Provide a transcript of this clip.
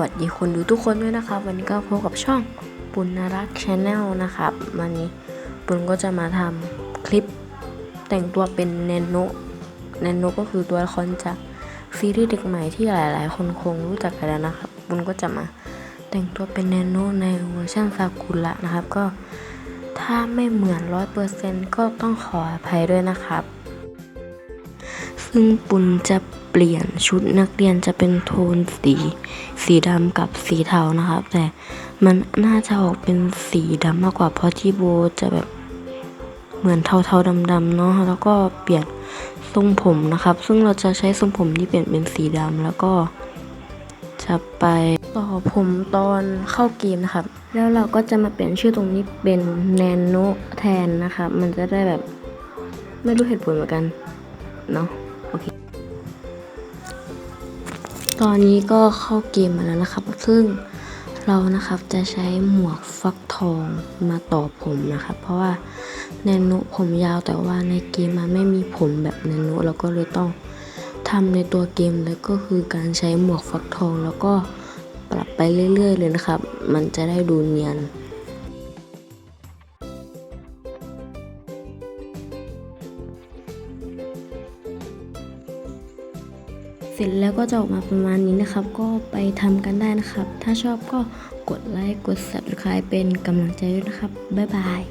วัสดีคนดูทุกคนด้วยนะครับ วันนี้ก็พบกับช่องปุณรักชาแนลนะครับวันนี้ปุณก็จะมาทำคลิปแต่งตัวเป็นแนนโนแนนโนก็คือตัวละครจากซีรีส์เด็กใหม่ที่หลาย ๆ คนคงรู้จักกันแล้วนะครับปุณก็จะมาแต่งตัวเป็นแนนโนในเวอร์ชันซากุระนะครับ ก็ถ้าไม่เหมือนร้อยเปอร์เซ็นก็ต้องขออภัยด้วยนะครับ ซึ่งปุณจะ เปลี่ยนชุดนักเรียนจะเป็นโทนสี สีดำกับสีเทานะครับ แต่มันน่าจะออกเป็นสีดำมากกว่าเพราะที่โบจะแบบเหมือนเทาๆดำๆเนาะแล้วก็เปลี่ยนทรงผมนะครับ ซึ่งเราจะใช้ทรงผมที่เปลี่ยนเป็นสีดำแล้วก็จะไปต่อผมตอนเข้าเกมนะครับ แล้วเราก็จะมาเปลี่ยนชื่อตรงนี้เป็นแนนโนแทนนะครับ มันจะได้แบบไม่รู้เหตุผลเหมือนกันเนาะโอเค ตอนนี้ก็เข้าเกมมาแล้วนะครับ ซึ่งเรานะครับจะใช้หมวกฟักทองมาต่อผมนะครับ เพราะว่าแนนโนผมยาวแต่ว่าในเกมมันไม่มีผมแบบแนนโนเราก็เลยต้องทำในตัวเกมแล้วก็คือการใช้หมวกฟักทองแล้วก็ปรับไปเรื่อย ๆ เลยนะครับ มันจะได้ดูเนียน เสร็จแล้วก็จะออกมาประมาณนี้นะครับ ก็ไปทำกันได้นะครับ ถ้าชอบก็กดไลค์กด subscribe เป็นกำลังใจด้วยนะครับ บ๊ายบาย